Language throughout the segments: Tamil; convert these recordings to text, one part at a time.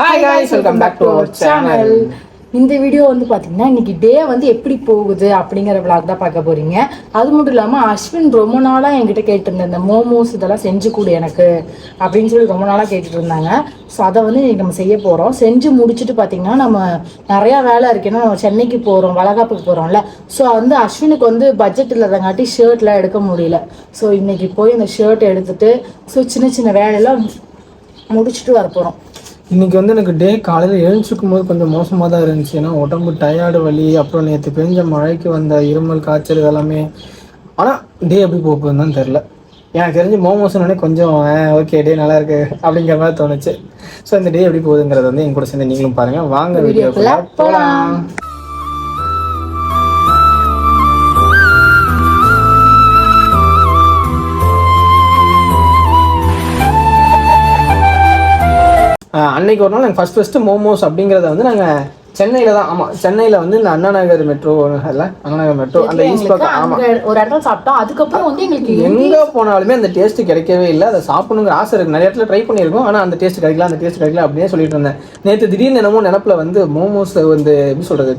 Hi guys welcome back to our channel இந்த வீடியோ வந்து பார்த்தீங்கன்னா இன்னைக்கு டே வந்து எப்படி போகுது அப்படிங்கிற vlog தான் பார்க்க போறீங்க. அது மட்டும் இல்லாமல் அஸ்வின் ரொம்ப நாளாக என்கிட்ட கேட்டிருந்த இந்த மோமோஸ் இதெல்லாம் செஞ்சு கொடு எனக்கு அப்படின்னு சொல்லி ரொம்ப நாளாக கேட்டுட்டு இருந்தாங்க ஸோ அதை வந்து இன்னைக்கு நம்ம செய்ய போகிறோம் செஞ்சு முடிச்சுட்டு பார்த்தீங்கன்னா நம்ம நிறையா வேலை இருக்கு. ஏன்னா நம்ம சென்னைக்கு போகிறோம் வளகாப்புக்கு போகிறோம்ல ஸோ வந்து அஸ்வினுக்கு வந்து பட்ஜெட் இல்லாதங்காட்டி ஷர்ட்லாம் எடுக்க முடியல. ஸோ இன்னைக்கு போய் இந்த ஷர்ட் எடுத்துட்டு ஸோ சின்ன சின்ன வேலையெல்லாம் முடிச்சுட்டு வர போகிறோம் இன்னைக்கு வந்து எனக்கு டே காலையில் எழுந்திருக்கும் போது கொஞ்சம் மோசமாக தான் இருந்துச்சு. ஏன்னா உடம்பு டயர்டு வலி அப்புறம் நேற்று பெஞ்ச மழைக்கு வந்த இருமல் காய்ச்சல் இதெல்லாமே. ஆனால் டே எப்படி போக போகுதுன்னு தான் தெரில எனக்கு தெரிஞ்சு மோமோஸ்னே கொஞ்சம் ஓகே டே நல்லா இருக்கு. அப்படிங்கிற மாதிரி தோணுச்சு. ஸோ இந்த டே எப்படி போகுதுங்கிறத வந்து என் கூட சேர்ந்து நீங்களும் பாருங்க. வாங்க வீடியோக்குள்ள போகலாம் அன்னைக்கு ஒரு நாள் நாங்கள் ஃபர்ஸ்ட் ஃபஸ்ட்டு மோமோஸ் அப்படிங்கிறத வந்து நாங்கள் சென்னையில் தான் ஆமாம் சென்னையில் வந்து இந்த அண்ணா நகர் மெட்ரோ இல்லை அண்ணா நகர் மெட்ரோ அந்த ஈஸ்ட் பக்கம் ஆமாம் ஒரு இடத்துல சாப்பிட்டோம் அதுக்கப்புறம் வந்து எங்களுக்கு எங்கே போனாலுமே அந்த டேஸ்ட் கிடைக்கவே இல்லை அதை சாப்பிடணுங்கிற ஆசை இருக்குது நிறைய இடத்துல ட்ரை பண்ணியிருக்கோம் ஆனால் அந்த டேஸ்ட் கிடைக்கல அந்த டேஸ்ட் கிடைக்கல அப்படியே சொல்லிட்டு இருந்தேன். நேற்று திடீர்னு என்னமோ நினப்பில் வந்து மோமோஸ் வந்து எப்படி சொல்கிறது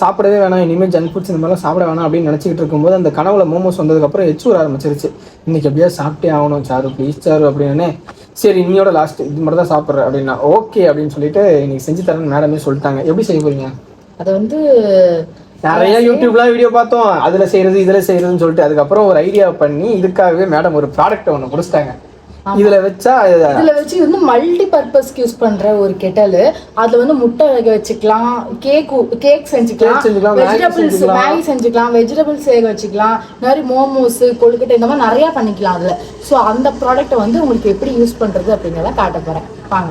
சாப்பிடவே வேணாம் இனிமேல் ஜங்க் ஃபுட்ஸ் இந்த மாதிரிலாம் சாப்பிட வேணாம் அப்படின்னு நினச்சிக்கிட்டு இருக்கும்போது அந்த கனவுல மோமோஸ் வந்ததுக்கப்புறம் எச்சு வர ஆரம்பிச்சிருச்சு. இன்னைக்கு எப்படியாவது சாப்பிட்டே ஆகணும் சாரு ப்ளீஸ் சாரு அப்படின்னு. சரி இன்னையோட லாஸ்ட் இது மட்டும் தான் சாப்பிட்றேன் அப்படின்னா ஓகே அப்படின்னு சொல்லிட்டு இன்னைக்கு செஞ்சு தரேன்னு மேடமே சொல்லிட்டாங்க. எப்படி செய்ய போறீங்க? அது வந்து நிறைய யூடியூப்லாம் வீடியோ பார்த்தோம். அதுல செய்யறது இதுல செய்யறதுன்னு சொல்லிட்டு அதுக்கப்புறம் ஒரு ஐடியா பண்ணி இதுக்காகவே மேடம் ஒரு ப்ராடக்ட் ஒன்று கொடுத்துட்டாங்க. இதுல வச்சா இது- இதுல வச்சு வந்து மல்டி பர்பஸ்க்கு யூஸ் பண்ற ஒரு கெட்டல். அதுல வந்து முட்டை வேக வச்சுக்கலாம் கேக் கேக் செஞ்சுக்கலாம் வெஜிடபிள்ஸ். மேகி செஞ்சுக்கலாம். வெஜிடபிள்ஸ் வேக வச்சுக்கலாம். இந்த மாதிரி மோமோஸ் கொழுக்கட்டை இந்த மாதிரி நிறைய பண்ணிக்கலாம் அதுல. ஸோ அந்த ப்ராடக்ட்டை வந்து உங்களுக்கு எப்படி யூஸ் பண்றது அப்படிங்கிறத காட்ட போறேன். வாங்க.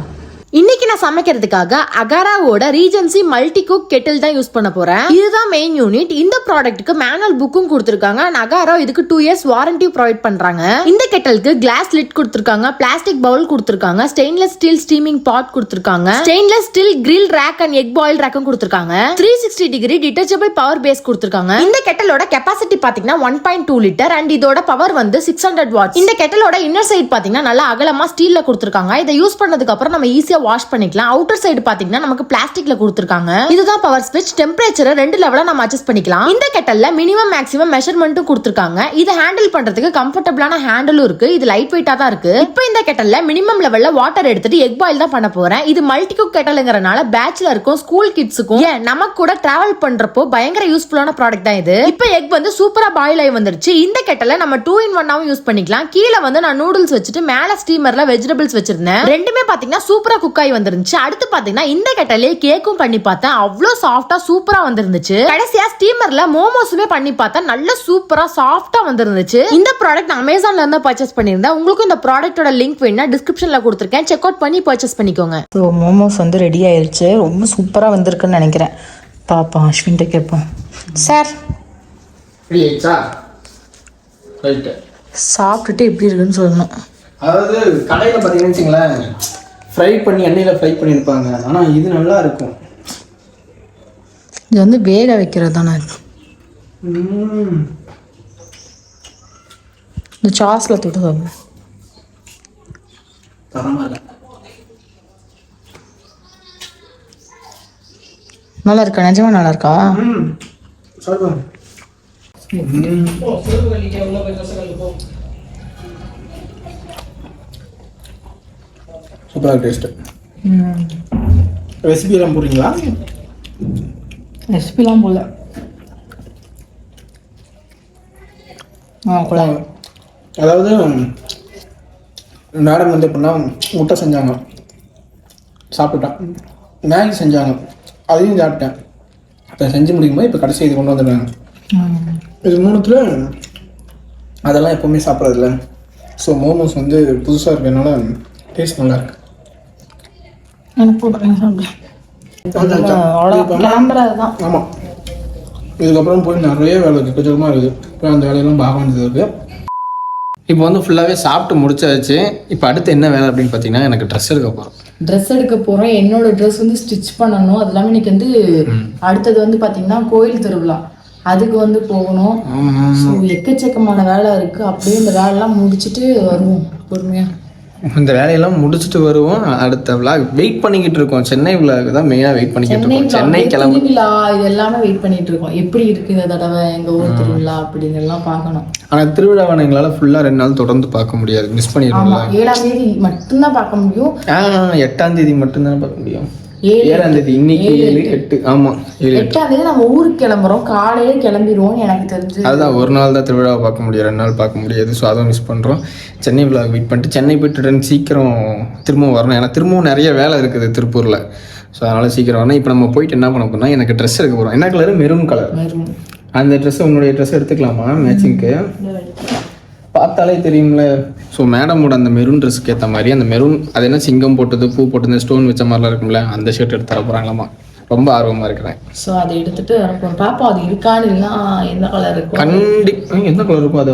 இன்னைக்கு நான் சமைக்கிறதுக்காக அகாராவோட ரீஜன்சி மல்டி குக் கெட்டில் தான் யூஸ் பண்ண போறேன். இதுதான் மெயின் யூனிட் இந்த ப்ராடக்ட்டுக்கு மேனுவல் புக்கும் கொடுத்துருக்காங்க. அகாரா இதுக்கு டூ இயர்ஸ் வாரண்டி ப்ரொவைட் பண்றாங்க. இந்த கெட்டலுக்கு கிளாஸ் லிட் கொடுத்துருக்காங்க. பிளாஸ்டிக் பவுல் கொடுத்துருக்காங்க. ஸ்டெயின்லெஸ் ஸ்டீல் ஸ்டீமிங் பாட் கொடுத்துருக்காங்க. Stainless steel grill rack and egg boil ரேக்கும் கொடுத்துருக்காங்க. Three sixty degree detachable power base கொடுத்துருக்காங்க. இந்த கெட்டலோட கெப்பாசிட்டி பாத்தீங்கன்னா one point two litre and இதோட பவர் வந்து சிக்ஸ் ஹண்ட்ரட் வாட் இந்த கெட்டலோட இன்னர் சைட் பாத்தீங்கன்னா நல்லா அகலமா ஸ்டீல்ல கொடுத்துருக்காங்க. இதை யூஸ் பண்ணதுக்கு அப்புறம் நம்ம ஈஸியா வாஷ் பண்ணிக்கலாம். அவுட்டர் சைடு பாத்தீங்கன்னா நமக்கு பிளாஸ்டிக்ல கொடுத்துருக்காங்க. இதுதான் பவர் ஸ்விட்ச் டெம்பரேச்சரை ரெண்டு லெவலா நம்ம அட்ஜஸ்ட் பண்ணிக்கலாம். இந்த கெட்டல்ல மினிமம் மேக்ஸிமம் மெஷர்மெண்ட்டும் கொடுத்துருக்காங்க. இது ஹேண்டில் பண்றதுக்கு கம்ஃபர்டபுளான ஹேண்டிலும் இருக்கு. இது லைட் வெயிட்டா தான் இருக்கு. இப்போ இந்த கெட்டல்ல மினிமம் லெவல்ல வாட்டர் எடுத்துட்டு எக் பாயில் தான் பண்ண போறேன். இது மல்டி குக் கெட்டலுங்கிறனால பேச்சுலருக்கும் ஸ்கூல் கிட்ஸுக்கும் ஏன் நமக்கு கூட டிராவல் பண்றப்போ பயங்கர யூஸ்ஃபுல்லான ப்ராடக்ட் தான் இது. இப்போ எக் வந்து சூப்பரா பாயில் ஆகி வந்துருச்சு. இந்த கெட்டல நம்ம டூ இன் ஒன்னாவும் யூஸ் பண்ணிக்கலாம். கீழே வந்து நான் நூடுல்ஸ் வச்சுட்டு மேல ஸ்டீமர்ல வெஜிடபிள்ஸ் வச்சிருந்தேன். ரெண்டுமே பாத்தீங்கன்னா சூப்பரா குக் ஆகி வந்துருந்துச்சு. அடுத்து பாத்தீங்கன்னா இந்த கெட்டலே கேக்கும் பண்ணி பார்த்தேன் அவ்வளோ சாஃப்டா சூப்பரா வந்துருந்துச்சு. கடைசியா ஸ்டீமர்ல மோமோஸுமே பண்ணி பார்த்தேன் நல்ல சூப்பரா சாஃப்டா வந்துருந்துச்சு. இந்த ப்ராடக்ட் அமேசான்ல இருந்து பர்ச்சேஸ் பண்ணியிருந்தேன். உங்களுக்கும் இந்த ப்ராடக்ட்டோட லிங்க் வேணா டிஸ்கிரிப்ஷன்ல கொடுத்துருக்கேன். செக் அவுட் பண்ணி பர்ச்சேஸ் பண்ணிக்கோங்க. ஸோ மோமோஸ் வந்து ரெடி ஆயிருச்சு. ரொம்ப சூப்பராக வந்திருக்குன்னு நினைக்கிறேன். பாப்பா அஸ்வின்கிட்ட கேட்போம். சார் ஆயிடுச்சா? சாப்பிட்டுட்டு எப்படி இருக்குன்னு சொல்லணும். அதாவது கடையில் பார்த்தீங்கன்னு வச்சுங்களேன் ஃப்ரை பண்ணி எண்ணெயில் ஃப்ரை பண்ணியிருப்பாங்க. ஆனால் இது நல்லா இருக்கும். இது வந்து வேக வைக்கிறது தானே. இந்த சாஸில் தொட்டு சாப்பிடு நல்லா இருக்கா? நிஜமா நல்லா இருக்கா? சூப்பராக டேஸ்ட்டு ரெசிபி எல்லாம் போடுறீங்களா? ரெசிபிலாம் போடல. அதாவது மேடம் வந்து எப்படின்னா முட்டை செஞ்சாங்க. சாப்பிட்டுட்டேன் மேகி செஞ்சாங்க. அதையும் சாப்பிட்டேன். இப்போ செஞ்சு முடிக்கும்போது இப்போ கடைசி இது கொண்டு வந்துடுறாங்க இது மூணுத்தில் அதெல்லாம் எப்போவுமே சாப்பிட்றதில்ல. ஸோ மோமோஸ் வந்து புதுசாக இருக்கறனால டேஸ்ட் நல்லா இருக்கு. எனக்கு போடுறேன் ஆமாம் இதுக்கப்புறம் போய் நிறைய வேலை கொஞ்சமாக இருக்குது போய் அந்த வேலையெல்லாம் பார்க்க வேண்டியது இருக்குது இப்போ வந்து ஃபுல்லாகவே சாப்பிட்டு முடிச்சாச்சு. இப்போ அடுத்து என்ன வேலை அப்படின்னு பார்த்தீங்கன்னா எனக்கு ட்ரெஸ் எடுக்க போகிறோம் ட்ரெஸ் எடுக்க போகிறோம் என்னோட ட்ரெஸ் வந்து ஸ்டிச் பண்ணணும். அது இல்லாமல் இன்னைக்கு வந்து அடுத்தது வந்து பார்த்தீங்கன்னா கோயில் திருவிழா. அதுக்கு வந்து போகணும். ஸோ எக்கச்சக்கமான வேலை இருக்குது அப்படியே இந்த வேலைலாம் முடிச்சுட்டு வருவோம். பொறுமையாக இந்த வேலையெல்லாம் முடிச்சுட்டு வருவோம். அடுத்த விளாக் வெயிட் பண்ணிக்கிட்டு இருக்கோம். சென்னை விளாக் தான் மெயினாக வெயிட் பண்ணிக்கிட்டு இருக்கோம். சென்னை கிளம்பு திருவிழா இது எல்லாமே வெயிட் பண்ணிட்டு இருக்கோம். எப்படி இருக்கு இந்த தடவை எங்க ஊர் திருவிழா அப்படிங்கறதெல்லாம் பார்க்கணும். ஆனால் திருவிழாவை எங்களால் ஃபுல்லாக ரெண்டு நாள் தொடர்ந்து பார்க்க முடியாது. மிஸ் பண்ணிடுவோம்ல ஆமா ஏழாம் தேதி மட்டும்தான் பார்க்க முடியும். எட்டாம் தேதி மட்டும்தானே பார்க்க முடியும். ஏழாம் தேதி இன்னைக்கு ஏழு எட்டு. ஆமாம் ஏழு எட்டு. எட்டாம் தேதி நம்ம ஊருக்கு கிளம்புறோம். காலையில கிளம்பிடுவோம் எனக்கு தெரிஞ்சு. அதுதான் ஒரு நாள் தான் திருவிழாவை பார்க்க முடியும் ரெண்டு நாள் பார்க்க முடியாது ஸோ அதை மிஸ் பண்ணுறோம் சென்னை விழாக் வெயிட் பண்ணிட்டு சென்னை போயிட்டு சீக்கிரம் திரும்பவும் வரணும். ஏன்னா திரும்பவும் நிறைய வேலை இருக்குது திருப்பூரில். ஸோ அதனால் சீக்கிரம் வரணும். இப்போ நம்ம போயிட்டு என்ன பண்ண போறோம்னா எனக்கு ட்ரெஸ் எடுக்க போகிறோம் என்ன கலர் மெரூன் கலர். அந்த ட்ரெஸ் உன்னுடைய ட்ரெஸ் எடுத்துக்கலாமா? மேட்சிங்க்கு பார்த்தாலே தெரியும்ல. ஸோ மேடமோட அந்த மெரூன் ட்ரெஸ்க்கு ஏற்ற மாதிரி அந்த மெரூன் அது என்ன சிங்கம் போட்டது பூ போட்டது ஸ்டோன் வச்ச மாதிரிலாம் இருக்கும்ல அந்த ஷர்ட் எடுத்து தர போகிறாங்களாமா ரொம்ப ஆர்வமாக இருக்கிறேன். சோ அதை எடுத்துட்டு பாப்பா அது இருக்கான்னு என்ன கலர் இருக்கும்? கண்டி எந்த கலர் இருக்கும் அது?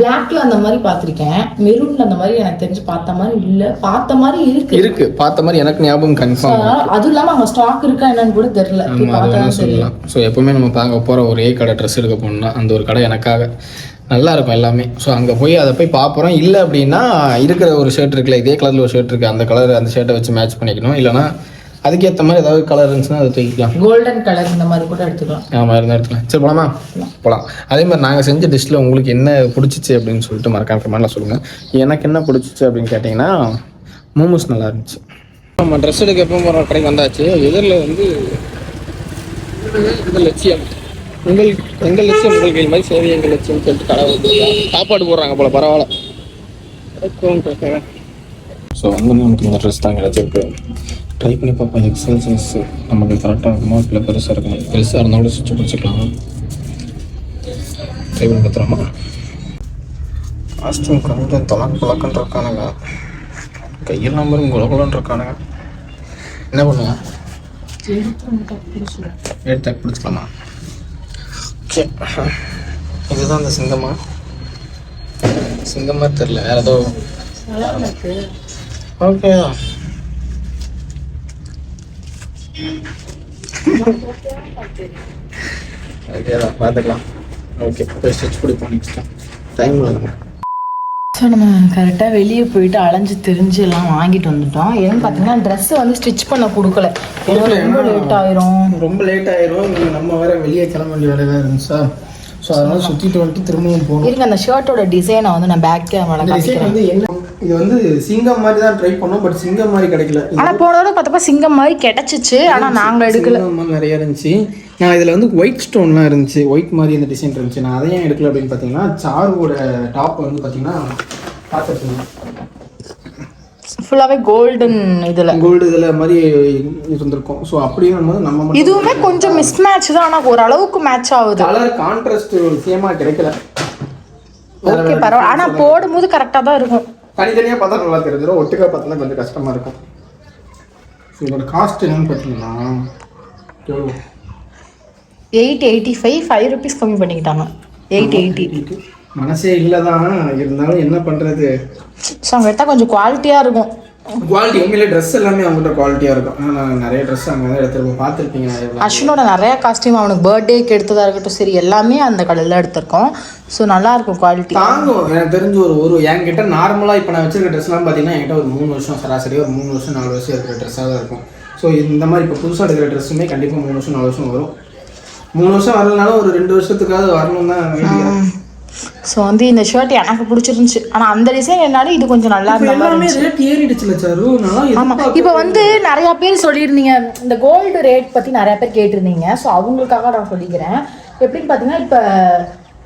பிளாக்ல அந்த மாதிரி பார்த்திருக்கேன். மெரூன்ல அந்த மாதிரி எனக்கு தெரிஞ்சு பார்த்த மாதிரி இல்ல. பார்த்த மாதிரி இருக்கு. இருக்கு. பார்த்த மாதிரி எனக்கு ஞாபகம் கன்ஃபார்ம் அதுவும் இல்லாம அங்க ஸ்டாக் இருக்கா என்னன்னு கூட தெரியல. சொல்லலாம். ஸோ எப்போவுமே நம்ம பார்க்க போகிற ஒரே கடை ட்ரெஸ் எடுக்க போகணும்னா அந்த ஒரு கடை எனக்காக. நல்லா இருக்கும் எல்லாமே. ஸோ அங்கே போய் அதை போய் பார்ப்போம். இல்லை அப்படின்னா இருக்கிற ஒரு ஷர்ட் இருக்குல்ல இதே கலரில் ஒரு ஷர்ட் இருக்குது அந்த கலர் அந்த ஷர்ட்டை வச்சு மேட்ச் பண்ணிக்கணும். இல்லைனா அதுக்கேற்ற மாதிரி ஏதாவது கலர் இருந்துச்சுன்னா அதை தூக்கிக்கலாம். கோல்டன் கலர் இந்த மாதிரி கூட எடுத்துக்கலாம். ஆமாம் இருந்த இடத்துல சரி போலாமா? போகலாம் அதே மாதிரி நாங்கள் செஞ்ச டிஷ்ஷில் உங்களுக்கு என்ன பிடிச்சிச்சு அப்படின்னு சொல்லிட்டு மறக்காம கமெண்ட்ல சொல்லுங்கள் எனக்கு என்ன பிடிச்சிச்சு அப்படின்னு கேட்டிங்கன்னா மோமோஸ் நல்லா இருந்துச்சு. நம்ம ட்ரெஸ் எடுக்க எப்போ போகிற கடைக்கு வந்தாச்சு. எதிரில் வந்து லட்சியம் உங்கள் எங்கள் லட்சியம் உங்கள் கையில் மாதிரி சேவை எங்கள் லட்சியம் சொல்லிட்டு கடை. சாப்பாடு போடுறாங்க போல பரவாயில்ல. ஸோ வந்து நமக்கு இந்த ட்ரெஸ் தான் கிடச்சிருக்கு ட்ரை பண்ணி பார்ப்போம் எக்ஸல் சைஸ் நமக்கு கரெக்டாக இருக்குமா இல்லை பெருசாக இருக்குமா? பெருசாக இருந்தால் கூட சுவிட்ச் பிடிச்சிக்கலாம். ட்ரை பண்ணி பார்த்துலாமா காஸ்டியூம் கொஞ்சம் தொலக்கு பழக்கன்னு இருக்கானுங்க கையெல்லாம் பாருங்க குலகுலன்னு இருக்கானுங்க. என்ன பண்ணுங்க எடுத்து பிடிச்சிக்கலாமா ஓகே இதுதான் அந்த சிங்கமா? சிங்கமா தெரில வேற ஏதோ. ஓகே. ஓகே தான் பார்த்துக்கலாம் ஓகே போய் ஸ்டிச் பிடிப்போம் நெக்ஸ்ட் டைம் ஆகும் ஸோ நம்ம கரெக்டாக வெளியே போயிட்டு அலைஞ்சு திரிஞ்சு எல்லாம் வாங்கிட்டு வந்துட்டோம். ஏன்னு பார்த்தீங்கன்னா ட்ரெஸ்ஸை வந்து ஸ்டிச் பண்ண கொடுக்கல. ரொம்ப லேட் ஆயிரும். ரொம்ப லேட் ஆயிரும். நம்ம வேற வெளியே கிளம்ப வேண்டிய இருந்துச்சா ஸோ அதனால சுற்றிட்டு வந்துட்டு திரும்பவும் போகணும். இருங்க அந்த ஷர்ட்டோட டிசைனை வந்து நான் பேக் கேமரா வந்து என்ன இது வந்து சிங்கம் மாதிரி தான் ட்ரை பண்ணோம் பட் சிங்கம் மாதிரி கிடைக்கல. ஆனால் போன தடவை பார்த்தப்ப சிங்கம் மாதிரி கிடைச்சிச்சு ஆனால் நாங்கள் எடுக்கல. நிறைய இருந்துச்சு. நான் இதில் வந்து ஒயிட் ஸ்டோன்லாம் இருந்துச்சு. ஒயிட் மாதிரி இந்த டிசைன் இருந்துச்சு. நான் அதை ஏன் எடுக்கல அப்படின்னு பார்த்தீங்கன்னா சாருவோட டாப் வந்து பார்த்தீங்கன்னா பார்த்துருக்கீங்க ஃபுல்லாகவே கோல்டன் இதில். கோல்டு இதில் மாதிரி இருந்திருக்கும். ஸோ அப்படியும் போது நம்ம இதுவுமே கொஞ்சம் மிஸ் மேட்ச் தான். ஆனால் ஓரளவுக்கு மேட்ச் ஆகுது. கலர் கான்ட்ராஸ்ட் சேமாக கிடைக்கல. ஓகே பரவாயில்ல. ஆனால் போடும்போது கரெக்டாக தான் இருக்கும். தனித்தனியாக பார்த்தா நல்லா தெரிஞ்சிடும் ஒட்டுக்கா பார்த்தா கொஞ்சம் கஷ்டமாக இருக்கும். ஸோ இதோட காஸ்ட் என்னன்னு பார்த்தீங்கன்னா எவ்வளோ eight eighty five five rupees கம்மி பண்ணிக்கிட்டாங்க. எயிட் எயிட்டி மனசே இல்லை தான் இருந்தாலும் என்ன பண்ணுறது ஸோ அங்கே எடுத்தால் கொஞ்சம் குவாலிட்டியாக இருக்கும். குவாலிட்டி உண்மையிலே ட்ரெஸ் எல்லாமே அவங்ககிட்ட குவாலிட்டியாக இருக்கும். நான் நிறைய ட்ரெஸ் அங்கே தான் எடுத்துருப்போம் பார்த்துருப்பீங்க அஸ்வினோட நிறைய காஸ்டியூம் அவனுக்கு பர்த்டேக்கு எடுத்ததாக இருக்கட்டும் சரி எல்லாமே அந்த கடையில் எடுத்திருக்கோம். ஸோ நல்லா இருக்கும் குவாலிட்டி தாங்கும். எனக்கு தெரிஞ்சு ஒரு ஒரு என்கிட்ட நார்மலாக இப்போ நான் வச்சிருக்க ட்ரெஸ்லாம் பார்த்தீங்கன்னா என்கிட்ட ஒரு மூணு வருஷம் சராசரி ஒரு மூணு வருஷம் நாலு வருஷம் இருக்கிற ட்ரெஸ்ஸாக தான் இருக்கும். ஸோ இந்த மாதிரி இப்போ புதுசாக எடுக்கிற ட்ரெஸ்ஸுமே கண்டிப்பாக மூணு வருஷம் நாலு வருஷம் வரும். மூணு வருஷம் வரலனாலும் ஒரு ரெண்டு வருஷத்துக்காவது வரணும் தான் ஸோ வந்து இந்த ஷர்ட் எனக்கு பிடிச்சிருந்துச்சு. ஆனால் அந்த டிசைன் என்னாலும் இது கொஞ்சம் நல்லா இப்போ இருந்த மாதிரி எல்லாமே ரேட் ஏறிடுச்சுல சாரு? நல்லா ஆமா. இப்போ வந்து நிறைய பேர் சொல்லியிருந்தீங்க இந்த கோல்டு ரேட் பத்தி நிறைய பேர் கேட்டிருந்தீங்க. ஸோ அவங்களுக்காக நான் சொல்லிக்கிறேன். எப்படின்னு பார்த்தீங்கன்னா இப்போ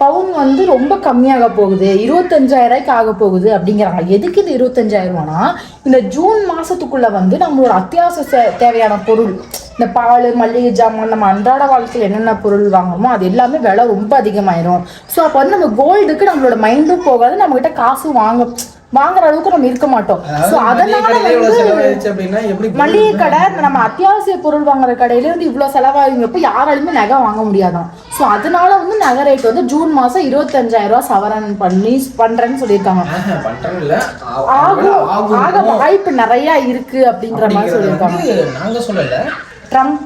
பவுன் வந்து ரொம்ப கம்மியாக போகுது. இருபத்தஞ்சாயிரம் ரூபாய்க்கு ஆக போகுது அப்படிங்கிறாங்க. எதுக்கு இது இருபத்தஞ்சாயிரம்னா இந்த ஜூன் மாசத்துக்குள்ள வந்து நம்மளோட அத்தியாவசிய தேவையான பொருள் இந்த பால் மல்லிகை ஜாமான் நம்ம அன்றாட வாழ்க்கையில் என்னென்ன பொருள் வாங்குறோமோ அது எல்லாமே விலை ரொம்ப அதிகமாயிரும். ஸோ அப்போ வந்து நம்ம கோல்டுக்கு நம்மளோட மைண்டும் போகாது நம்மகிட்ட காசும் வாங்க வாங்குற அளவுக்கு நம்ம இருக்க மாட்டோம். ஸோ அதனால வந்து மளிகை கடை நம்ம அத்தியாவசிய பொருள் வாங்குற கடையில இருந்து இவ்வளவு செலவாகுங்கப்போ யாராலுமே நகை வாங்க முடியாதாம் ஸோ அதனால வந்து நகை ரேட் வந்து ஜூன் மாசம் இருபத்தஞ்சாயிரம் ரூபாய் சவரன் பண்ணி பண்றேன்னு சொல்லியிருக்காங்க. ஆகும். ஆக வாய்ப்பு நிறைய இருக்கு அப்படிங்கிற மாதிரி சொல்லியிருக்காங்க. நாங்க சொல்லல. ட்ரம்ப்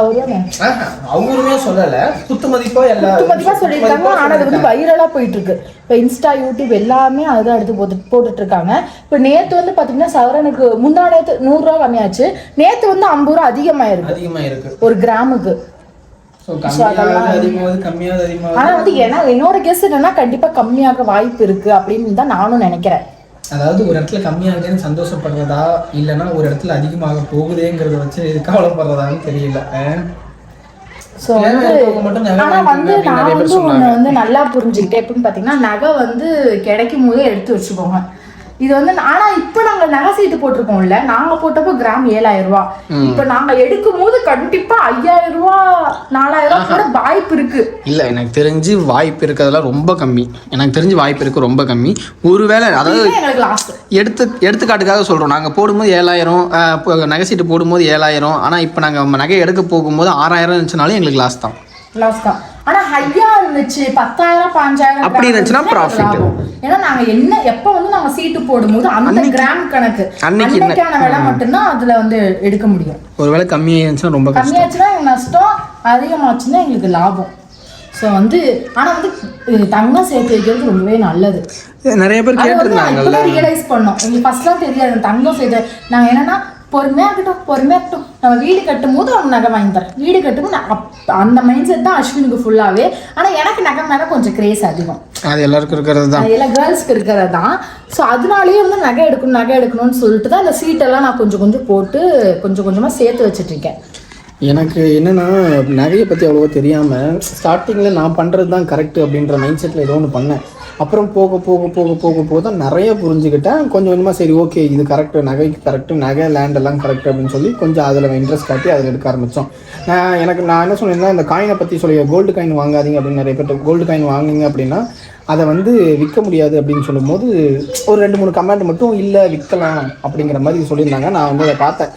அவங்களுமே சொல்லல. குத்து மதிப்பா எல்லா மதிப்பா சொல்லியிருக்காங்க. ஆனா அது வந்து வைரலா போயிட்டு இருக்கு இப்போ இன்ஸ்டா யூடியூப் எல்லாமே அதுதான் எடுத்து போட்டு போட்டுட்டு இருக்காங்க இப்போ நேத்து வந்து பாத்தீங்கன்னா சவரனுக்கு முந்தா நேத்து நூறு ரூபா கம்மியாச்சு. நேத்து வந்து ஐம்பது ரூபா அதிகமாயிருக்கு. அதிகமா இருக்கு ஒரு கிராமுக்கு. ஆனா வந்து ஏன்னா என்னோட கெஸ் என்னன்னா கண்டிப்பா கம்மியாக வாய்ப்பு இருக்கு அப்படின்னு தான் நானும் நினைக்கிறேன். அதாவது ஒரு இடத்துல கம்மியாகுதுன்னு சந்தோஷப்படுறதா இல்லைன்னா ஒரு இடத்துல அதிகமாக போகுதேங்கிறத வச்சு கவலைப்படுறதான்னு தெரியல. ஸோ வந்து நான் நல்லா புரிஞ்சுக்கிட்டேன். எப்படின்னு பாத்தீங்கன்னா நகை வந்து கிடைக்கும் போதே எடுத்து வச்சுக்கோங்க. இது வந்து ஆனா இப்ப நாங்க நகை சீட்டு போட்டிருக்கோம்ல நாங்க போட்டப்போ கிராம் ஏழாயிரம் ரூபாய் இப்ப நாங்க எடுக்கும் போது கண்டிப்பா ஐயாயிரம் ரூபாய் நாலாயிரம் ரூபாய் கூட வாய்ப்பு இருக்கு. இல்லை எனக்கு தெரிஞ்சு வாய்ப்பு இருக்கிறதெல்லாம் ரொம்ப கம்மி. எனக்கு தெரிஞ்சு வாய்ப்பு இருக்கு ரொம்ப கம்மி. ஒருவேளை அதாவது எடுத்து எடுத்துக்காட்டுக்காக சொல்கிறோம் நாங்கள் போடும்போது ஏழாயிரம் நகை சீட்டு போடும்போது ஏழாயிரம். ஆனால் இப்போ நாங்கள் நகை எடுக்க போகும்போது ஆறாயிரம் இருந்துச்சுனாலும் எங்களுக்கு லாஸ் தான். லாஸ் தான். ஆனா ஹையா இருந்துச்சு பத்தாயிரம் பாஞ்சாயிரம் அப்படி இருந்துச்சுன்னா. லாபம். ஏன்னா நாங்க என்ன எப்ப வந்து நாங்க சீட்டு போடும்போது அந்த கிராம் கணக்கு. அன்னைக்கான விலை மட்டும்தான் அதுல வந்து எடுக்க முடியும். ஒருவேளை கம்மியாக இருந்துச்சுன்னா ரொம்ப கம்மியாச்சுன்னா எங்களுக்கு நஷ்டம் அதிகமாச்சுன்னா எங்களுக்கு லாபம். ஸோ வந்து ஆனா வந்து தங்கம் சேர்த்து வைக்கிறது ரொம்பவே நல்லது. நிறைய பேர் இப்பதான் ரியலைஸ் பண்ணோம். எங்களுக்கு ஃபர்ஸ்ட்லாம் தெரியாது தங்கம் சேர்த்து நாங்க என்னன்னா பொறுமையா இருக்கட்டும் பொறுமையா இருக்கட்டும். நம்ம வீடு கட்டும் போது அவங்க நகை வாங்கி தரேன். வீடு கட்டும் அந்த மைண்ட் செட் தான் அஸ்வினுக்கு ஃபுல்லாவே ஆனா எனக்கு நகை மேல கொஞ்சம் கிரேஸ் அதிகம். அது எல்லாருக்கும் இருக்கிறது தான். அது எல்லாம் கேர்ள்ஸ்க்கு இருக்கிறது தான். ஸோ அதனாலேயே வந்து நகை எடுக்கணும் நகை எடுக்கணும்னு சொல்லிட்டு தான் இந்த சீட்டெல்லாம் நான் கொஞ்சம் கொஞ்சம் போட்டு கொஞ்சம் கொஞ்சமாக சேர்த்து வச்சுட்டு இருக்கேன். எனக்கு என்னன்னா நகையை பற்றி அவ்வளோவா தெரியாமல் ஸ்டார்டிங்கில் நான் பண்ணுறது தான் கரெக்ட் அப்படின்ற மைண்ட் செட்டில் ஏதோ ஒன்று பண்ணேன். அப்புறம் போக போக போக போக போக தான் நிறைய புரிஞ்சுக்கிட்டேன். கொஞ்சம் கொஞ்சமாக சரி ஓகே இது கரெக்டு நகைக்கு கரெக்டு நகை லேண்ட் எல்லாம் கரெக்ட் அப்படின்னு சொல்லி கொஞ்சம் அதில் இன்ட்ரெஸ்ட் காட்டி அதில் எடுக்க ஆரம்பித்தோம் நான் எனக்கு நான் என்ன சொன்னேன்னா இந்த காயினை பற்றி சொல்லி கோல்டு காயின் வாங்காதீங்க அப்படின்னு நிறைய பேர் கோல்டு காயின் வாங்குனீங்க அப்படின்னா அதை வந்து விற்க முடியாது அப்படின்னு சொல்லும்போது ஒரு ரெண்டு மூணு கமெண்ட் மட்டும் இல்லை விற்கலாம் அப்படிங்கிற மாதிரி சொல்லியிருந்தாங்க. நான் வந்து அதை பார்த்தேன்.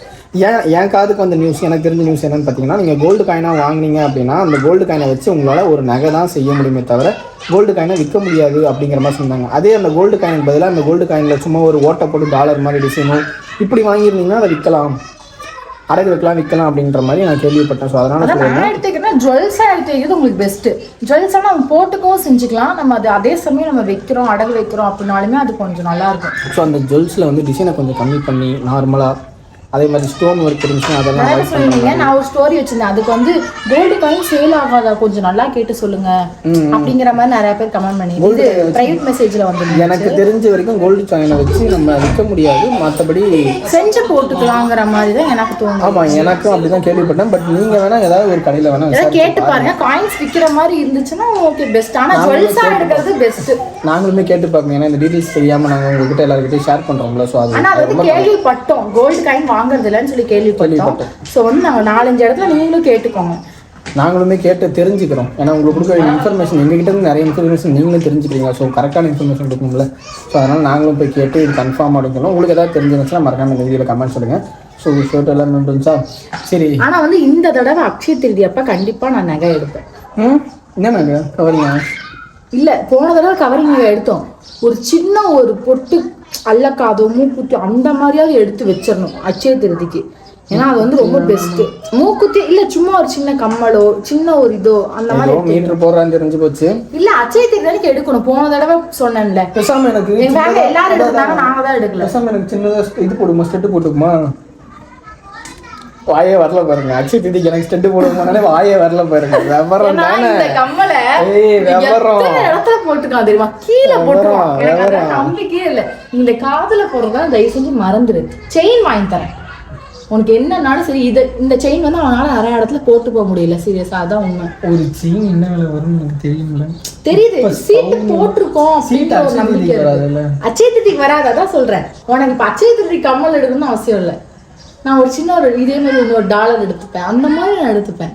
ஏன் என் காதுக்கு வந்த நியூஸ் எனக்கு தெரிஞ்ச நியூஸ் என்னன்னு பார்த்தீங்கன்னா நீங்கள் கோல்டு காயினாக வாங்குனீங்க அப்படின்னா அந்த கோல்டு காயினை வச்சு உங்களால் ஒரு நகை தான் செய்ய முடியுமே தவிர கோல்டு காயினை விற்க முடியாது அப்படிங்கிற மாதிரி சொன்னாங்க. அதே அந்த கோல்டு காயின் பதிலாக அந்த கோல்டு காயினில் சும்மா ஒரு ஓட்டை போட்டு டாலர் மாதிரி டிசைனோ இப்படி வாங்கியிருந்தீங்கன்னா அதை விற்கலாம். அடகு வைக்கலாம் விற்கலாம் அப்படின்ற மாதிரி நான் கேள்விப்பட்டேன். ஸோ அதனால் நான் எடுத்துக்கிறேன் ஜுவல்ஸாக எடுத்து வைக்கிறது உங்களுக்கு பெஸ்ட்டு ஜுவல்ஸாக நம்ம போட்டுக்கவும் செஞ்சுக்கலாம். நம்ம அது அதே சமயம் நம்ம வைக்கிறோம் அடகு வைக்கிறோம் அப்படின்னாலுமே அது கொஞ்சம் நல்லா இருக்கும். ஸோ அந்த ஜுவல்ஸில் வந்து டிசைனை கொஞ்சம் கம்மி பண்ணி நார்மலாக அதே மாதிரி ஸ்டோன் ஒர்க் இருந்துச்சுன்னா அதெல்லாம் அவாய்ட் சொல்லுவீங்க நான் ஒரு ஸ்டோரி வச்சிருந்தேன். அதுக்கு வந்து கோல்டு காயின் சேல் ஆகாதா? கொஞ்சம் நல்லா கேட்டு சொல்லுங்க. அப்படிங்கிற மாதிரி நிறைய பேர் கமெண்ட் பண்ணி இது பிரைவேட் மெசேஜ்ல வந்து எனக்கு தெரிஞ்ச வரைக்கும் கோல்டு காயினை வச்சு நம்ம விற்க முடியாது. மற்றபடி செஞ்சு போட்டுக்கலாங்கிற மாதிரி தான் எனக்கு தோணுது. ஆமாம் எனக்கும் அப்படி தான் கேள்விப்பட்டேன். பட் நீங்கள் வேணால் ஏதாவது ஒரு கடையில் வேணால் கேட்டு பாருங்க. காயின்ஸ் விக்கிற மாதிரி இருந்துச்சுன்னா ஓகே பெஸ்ட் ஆனா ஜுவல்ஸா எடுக்கிறது பெஸ்ட் நாங்களுமே கேட்டு பார்க்கணும் ஏன்னா இந்த டீட்டெயில்ஸ் தெரியாமல் நாங்கள் உங்ககிட்ட எல்லாருக்கிட்டையும் ஷேர் பண்ணுறோம்ல ஸோ அது கேள்விப்பட்டோம். கோல்டு காயின் வாங்குறது இல்லைன்னு சொல்லி கேள்விப்பட்டோம். சோ வந்து நாங்க நாலஞ்சு இடத்துல நீங்களும் கேட்டுக்கோங்க. நாங்களுமே கேட்டு தெரிஞ்சுக்கிறோம். ஏன்னா உங்களுக்கு கொடுக்க இன்ஃபர்மேஷன் எங்ககிட்ட இருந்து நிறைய இன்ஃபர்மேஷன் நீங்களும் தெரிஞ்சுக்கிறீங்க. ஸோ கரெக்டான இன்ஃபர்மேஷன் கொடுக்கணும்ல. ஸோ அதனால் நாங்களும் போய் கேட்டு இது கன்ஃபார்ம் சொல்லுவோம் உங்களுக்கு ஏதாவது தெரிஞ்சிருந்துச்சுன்னா மறக்காம இந்த வீடியோவில் கமெண்ட் சொல்லுங்கள் ஸோ ஷர்ட் எல்லாம் இருந்துச்சா சரி. ஆனா வந்து இந்த தடவை அக்ஷய திருதி அப்ப கண்டிப்பா நான் நகை எடுப்பேன். ம்? என்னங்க கவரிங்க இல்ல போன தடவை கவரிங் நகை எடுத்தோம். ஒரு சின்ன ஒரு பொட்டு அல்லக்காதோ மூக்குத்தி அந்த மாதிரியாவது எடுத்து வச்சிடணும் அச்சய திருதிக்கு. ஏன்னா அது வந்து ரொம்ப பெஸ்ட் மூக்குத்தி இல்ல சும்மா ஒரு சின்ன கம்மலோ சின்ன ஒரு இதோ அந்த மாதிரி ஏதோ மீட்ரு போடுறான்னு தெரிஞ்சு போச்சு. இல்ல அச்சய திருதிக்கு எடுக்கணும். போன தடவை சொன்னேன்ல. பேசாமல் எனக்கு எல்லாரும் எடுத்தாங்க நாங்க தான் எடுக்கல. எனக்கு சின்னதாக இது போடுமா ஸ்டெட்டு போட்டுக்குமா? வாயே வரல பாருங்க. அக்ஷய் திதிக்கு எனக்கு ஸ்டெட்டு போடுமானாலே வாயே வரல பாருங்க. விவரம் தானே? இந்த கம்மலை ஏய், விவரம். இடத்துல போட்டுக்கான் தெரியுமா? கீழே போட்டுருவான் எனக்கு நம்பிக்கையே இல்ல. இந்த காதுல போடுறதா தயவு செஞ்சு மறந்துரு. செயின் வாங்கி தரேன். உனக்கு என்னன்னாலும் சரி இத இந்த செயின் வந்து அவனால நிறைய இடத்துல போட்டு போக முடியல. சீரியஸா அதான் உண்மை. ஒரு செயின் என்ன விலை வரும்னு எனக்கு தெரியும்ல. தெரியுது. சீட்டு போட்டிருக்கோம் சீட்டு நம்பிக்கை திதிக்கு அச்சய திருதிக்கு வராது அதான் சொல்றேன். உனக்கு இப்ப அச்சய கம்மல் எடுக்கணும்னு அவசியம் இல்லை. நான் ஒரு சின்ன ஒரு இதே மாதிரி ஒரு டாலர் எடுத்துப்பேன். அந்த மாதிரி நான் எடுத்துப்பேன்.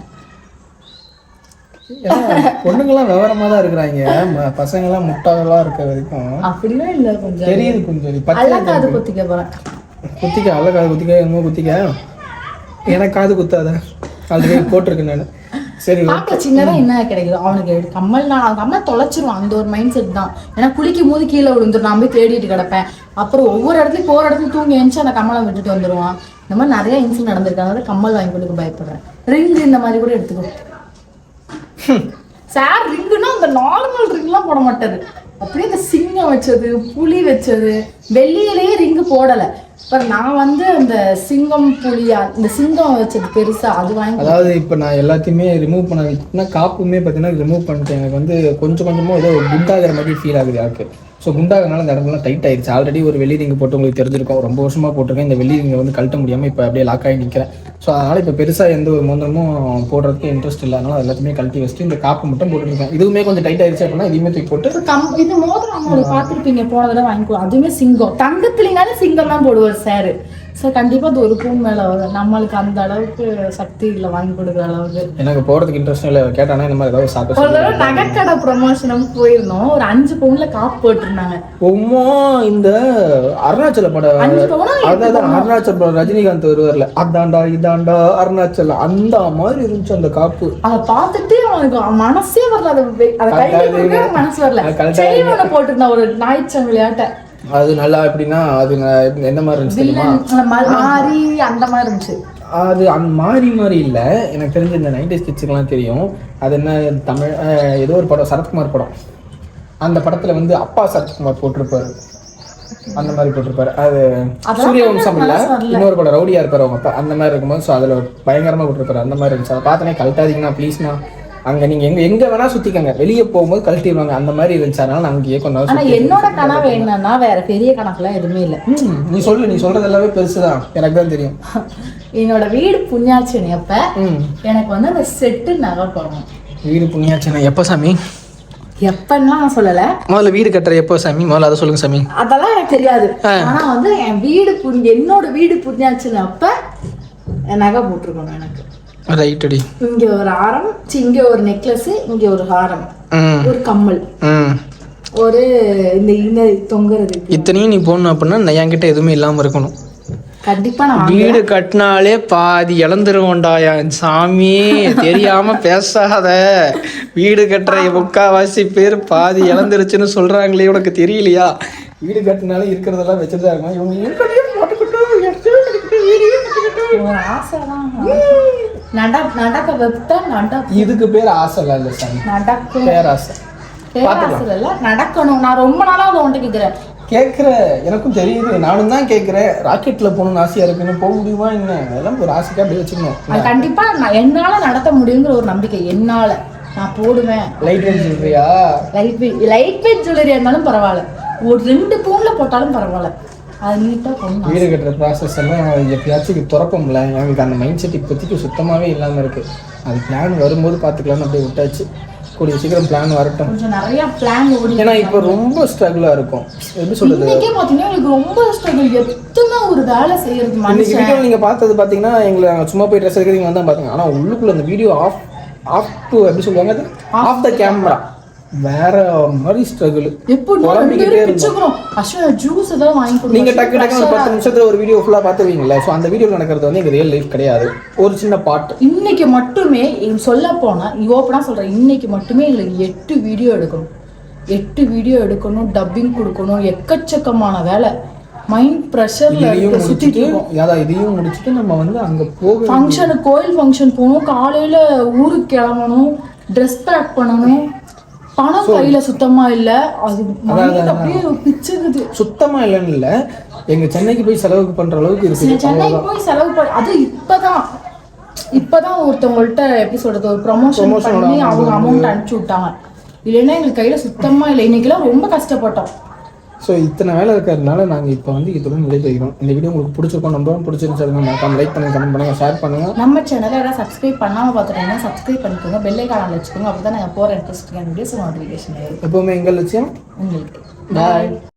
பொண்ணுங்கெல்லாம் விவரமா தான் இருக்கிறாங்க. ம- பசங்கெல்லாம் முட்டாளா இருக்க வரைக்கும். அப்படிலாம் இல்ல கொஞ்சம். தெரியுது கொஞ்சம். பச்சை காது குத்திக்க போறேன். குத்திக்க அல்ல காது குத்திக்க என்னமோ குத்திக்க. எனக்கு காது குத்தாத. ஆல்ரெடி போட்டிருக்கேன் நான். சரி பார்க்க சின்னதா என்ன கிடைக்குது? அவனுக்கு எடு- கம்மல் நான் கம்மல் தொலைச்சிருவான். அந்த ஒரு மைண்ட் செட் தான். ஏன்னா குளிக்கும் போது கீழே விழுந்துரும். நான் போய் தேடிட்டு கிடப்பேன். அப்புறம் ஒவ்வொரு இடத்துலயும் போற இடத்துல தூங்கி எழுந்துச்சு அந்த கம்மலை விட்டுட்டு வந்துருவான். இந்த மாதிரி நிறைய இன்சிடென்ட் நடந்திருக்கு. அதனால கம்மல் வாங்கி கொடுக்க பயப்படுறேன். ரிங் இந்த மாதிரி கூட எடுத்துக்கோ. சார் ரிங்குன்னா அந்த நார்மல் ரிங்லாம் போட மாட்டாரு. அப்படியே இந்த சிங்கம் வச்சது புலி வச்சது வெள்ளியிலேயே ரிங்கு போடலை. இப்போ நான் வந்து அந்த சிங்கம் புலியா இந்த சிங்கம் வச்சது பெருசாக அது வாங்கி அதாவது இப்போ நான் எல்லாத்தையுமே ரிமூவ் பண்ண காப்புமே பார்த்தீங்கன்னா ரிமூவ் பண்ணிட்டேன். எனக்கு வந்து கொஞ்சம் கொஞ்சமாக ஏதோ குண்டாகிற மாதிரி ஃபீல் ஆகுது யாருக்கு? ஸோ குண்டாகிறனால இந்த இடம்லாம் டைட் ஆயிடுச்சு ஆல்ரெடி ஒரு வெள்ளி ரிங்கு போட்டு உங்களுக்கு தெரிஞ்சிருக்கும். ரொம்ப வருஷமாக போட்டிருக்கேன். இந்த வெள்ளி ரிங்கை வந்து கழட்ட முடியாமல் இப்போ அப்படியே லாக் ஆகி நிற்கிறேன் ஸோ அதனால் இப்போ பெருசாக எந்த ஒரு மோதிரமும் போடுறதுக்கு இன்ட்ரெஸ்ட் இல்லை. அதனால எல்லாத்தையுமே கழட்டி வச்சுட்டு இந்த காப்பு மட்டும் போட்டுருக்கேன் இதுவுமே கொஞ்சம் டைட் ஆயிடுச்சு அப்படின்னா இதையுமே தூக்கி போட்டு கம் இது மோதிரம் அவங்களுக்கு பார்த்துருப்பீங்க. போன தடவை வாங்கிக்கோ. அதுவுமே சிங்கம் தங்கத்துலனாலும் சிங்கம் தான் போடுவார் சார். ஸோ கண்டிப்பா அது ஒரு பூ மேல வரும். நம்மளுக்கு அந்த அளவுக்கு சக்தி இல்லை வாங்கி கொடுக்குற அளவுக்கு. எனக்கு போகிறதுக்கு இன்ட்ரெஸ்ட் இல்லை. கேட்டானா இந்த மாதிரி ஏதாவது சாப்பிட்டு ஒரு தடவை நகைக்கடை ப்ரொமோஷனும் போயிருந்தோம். ஒரு அஞ்சு பவுன்ல காப்பு போட்டிருந்தாங்க. உம்மா இந்த அருணாச்சல படம் அஞ்சு பவுனா அதான் அருணாச்சல் படம் ரஜினிகாந்த் வருவார்ல. அதாண்டா இதாண்டா அருணாச்சல். அந்த மாதிரி இருந்துச்சு அந்த காப்பு. அதை பார்த்துட்டு அவனுக்கு மனசே வரல. அதை கையில மனசு வரல. போட்டிருந்தான் ஒரு ஞாயிற்று விளையாட்ட. அது நல்லா எப்படின்னா அது எந்த மாதிரி இருந்துச்சு தெரியுமா? அந்த மாதிரி இருந்துச்சு. அது அந்த மாதிரி மாதிரி இல்லை. எனக்கு தெரிஞ்ச இந்த நைன்டி கிட்ஸுக்கெல்லாம் தெரியும். அது என்ன தமிழ் ஏதோ ஒரு படம் சரத்குமார் படம். அந்த படத்துல வந்து அப்பா சரத்குமார் போட்டிருப்பாரு. அந்த மாதிரி போட்டிருப்பாரு. அது சூரிய வம்சம் இல்ல. இன்னொரு படம் ரவுடியா இருப்பாரு அவங்க அந்த மாதிரி இருக்கும்போது ஸோ அதுல பயங்கரமா போட்டிருப்பாரு. அந்த மாதிரி இருந்துச்சு. அதை பார்த்தனே கழட்டாதீங்கண்ணா ப்ளீஸ்ண்ணா அங்க நீங்க எங்க எங்க வேணா சுத்திக்கங்க. வெளியே போகும்போது கழட்டிடுவாங்க அந்த மாதிரி இருந்துச்சு. அதனால நான் அங்கேயே கொஞ்ச நாள் ஆனா சுத்தி- என்னோட கனவு என்னன்னா வேற பெரிய கணக்குலாம் எதுவுமே இல்லை. நீ சொல்லு. நீ சொல்றது எல்லாமே பெருசுதான். எனக்கு தான் தெரியும். என்னோட வீடு புண்ணியாச்சனி அப்ப எனக்கு வந்து அந்த செட்டு நகை போடணும். வீடு புண்ணியாச்சனை எப்போ சாமி? எப்பன்னா சொல்லல. முதல்ல வீடு கட்டுற எப்போ சாமி? முதல்ல அதை சொல்லுங்க சாமி. அதெல்லாம் எனக்கு தெரியாது. ஆனா வந்து என் வீடு புண் என்னோட வீடு புண்ணியாச்சனி அப்ப என் நகை போட்டிருக்கணும் எனக்கு. ரைட்டடி இங்க ஒரு ஆரம் இங்க ஒரு நெக்லஸ் இங்க ஒரு ஹாரம். ஒரு கம்மல். ஒரு இந்த இந்த தொங்குறது. இத்தனையும் நீ போடணும் அப்படின்னா நான் என்கிட்ட எதுவுமே இல்லாமல் இருக்கணும். கண்டிப்பா நான். வீடு கட்டினாலே பாதி இழந்துருவோண்டா என் சாமி. தெரியாம பேசாத. வீடு கட்டுற முக்காவாசி பேர் பாதி இழந்துருச்சுன்னு சொல்றாங்களே உனக்கு தெரியலையா? வீடு கட்டினாலே இருக்கிறதெல்லாம் வச்சுட்டு தான் இருக்கும்? இவங்க போட்டுக்கிட்டு, இதுக்கு பேர் ஆசை இல்லை சாமி. நடக்கும் பேராசை. பேராசை இல்ல நடக்கணும். நான் ரொம்ப நாளா அதை கேக்குறேன். கேட்குற எனக்கும் தெரியுது. நானும் தான் கேட்குறேன் ராக்கெட்டில் போகணும்னு ஆசையாக இருக்குன்னு போக முடியுமா என்ன? அதெல்லாம் ஒரு ஆசைக்காக அப்படியே வச்சுக்கணும். அது கண்டிப்பா நான் என்னால நடத்த முடியுங்கிற ஒரு நம்பிக்கை. என்னால. நான் போடுவேன். லைட் வெயிட் சொல்றியா லைட் வெயிட் லைட் வெயிட் ஜுவல்லரியா இருந்தாலும் பரவாயில்ல. ஒரு ரெண்டு பவுன்ல போட்டாலும் பரவாயில்ல. அது வீடு கட்டுற ப்ராசஸ் எல்லாம் எப்பயாச்சும் துறப்போம்ல எனக்கு அந்த மைண்ட் செட் இப்போதைக்கு சுத்தமாகவே இல்லாமல் இருக்கு. அது பிளான் வரும்போது பார்த்துக்கலாம்னு அப்படியே விட்டாச்சு. கூடிய சீக்கிரம் பிளான் வரட்டும். கொஞ்சம் நிறைய பிளான் ஓடி ஏன்னா இப்போ ரொம்ப ஸ்ட்ரகிளாக இருக்கும். எப்படி சொல்றது? இன்னைக்கே பாத்தீங்கன்னா ரொம்ப ஸ்ட்ரகிள் எத்தனை ஒரு வேலை செய்யறது இன்னைக்கு வீடியோ நீங்கள் பார்த்தது பார்த்தீங்கன்னா எங்களை சும்மா போய் ட்ரெஸ் எடுக்கிறீங்க வந்தால் பார்த்துங்க ஆனால் உள்ளுக்குள்ள அந்த வீடியோ ஆஃப் ஆஃப் டு எப்படி சொல்லுவாங்க அது? ஆஃப் த கேமரா வேற மாதிரி ஸ்ட்ரகிள் ரெண்டு குழம்பிக்கிட்டே பிச்சுக்கிறோம். அஸ்வின் ஜூஸ் ஏதாவது வாங்கி கொடுங்க. நீங்க டக்கு டக்கு பத்து நிமிஷத்துல ஒரு வீடியோ ஃபுல்லா பார்த்துருவீங்களா ஸோ அந்த வீடியோவில் நடக்கிறது வந்து எங்க ரியல் லைஃப் கிடையாது. ஒரு சின்ன பாட்டு இன்னைக்கு மட்டுமே சொல்ல போனா ஓப்பனா சொல்றேன். இன்னைக்கு மட்டுமே எங்களுக்கு எட்டு வீடியோ எடுக்கணும். எட்டு வீடியோ எடுக்கணும் டப்பிங் கொடுக்கணும் எக்கச்சக்கமான வேலை. மைண்ட் ப்ரெஷர்ல சுத்திட்டு இருக்கோம். அதான் இதையும் முடிச்சுட்டு நம்ம வந்து அங்க போக ஃபங்க்ஷனுக்கு கோயில் ஃபங்க்ஷன் போகணும். காலையில ஊருக்கு கிளம்பணும். ட்ரெஸ் பேக் பண்ணணும். பணம் கையில சுத்தமா இல்ல. அது அப்படியே பிச்சுக்குது. சுத்தமா இல்லைன்னு இல்ல. எங்க சென்னைக்கு போய் செலவுக்கு பண்ற அளவுக்கு இருக்கு. சென்னைக்கு போய் செலவு பண்ண அது இப்பதான். இப்பதான் ஒருத்தவங்கள்ட்ட எப்படி சொல்றது ஒரு ப்ரொமோஷன் பண்ணி அவங்க அமௌண்ட் அனுப்பிச்சு விட்டாங்க. இல்லைன்னா எங்களுக்கு கையில சுத்தமா இல்லை. இன்னைக்கெல்லாம் ரொம்ப கஷ்டப்பட்டோம். ஸோ இத்தனை வேலை இருக்கிறதுனால நாங்கள் இப்போ வந்து இதுடன் விடைபெறுகிறோம். இந்த வீடியோ உங்களுக்கு பிடிச்சிருக்கோம் நம்ம பிடிச்சிருந்துச்சு மறக்காம லைக் பண்ணுங்க கமெண்ட் பண்ணுங்க ஷேர் பண்ணுங்க. நம்ம சேனலை யாராவது சப்ஸ்கிரைப் பண்ணாம பார்த்துட்டீங்கன்னா சப்ஸ்கிரைப் பண்ணிக்கோங்க. பெல்லை காலம் வச்சுக்கோங்க. அப்பதான் நாங்கள் போகிற இன்ட்ரெஸ்டிங்கான வீடியோஸ் நோட்டிஃபிகேஷன் எப்பவுமே எங்கள் லட்சியம் உங்களுக்கு. பாய்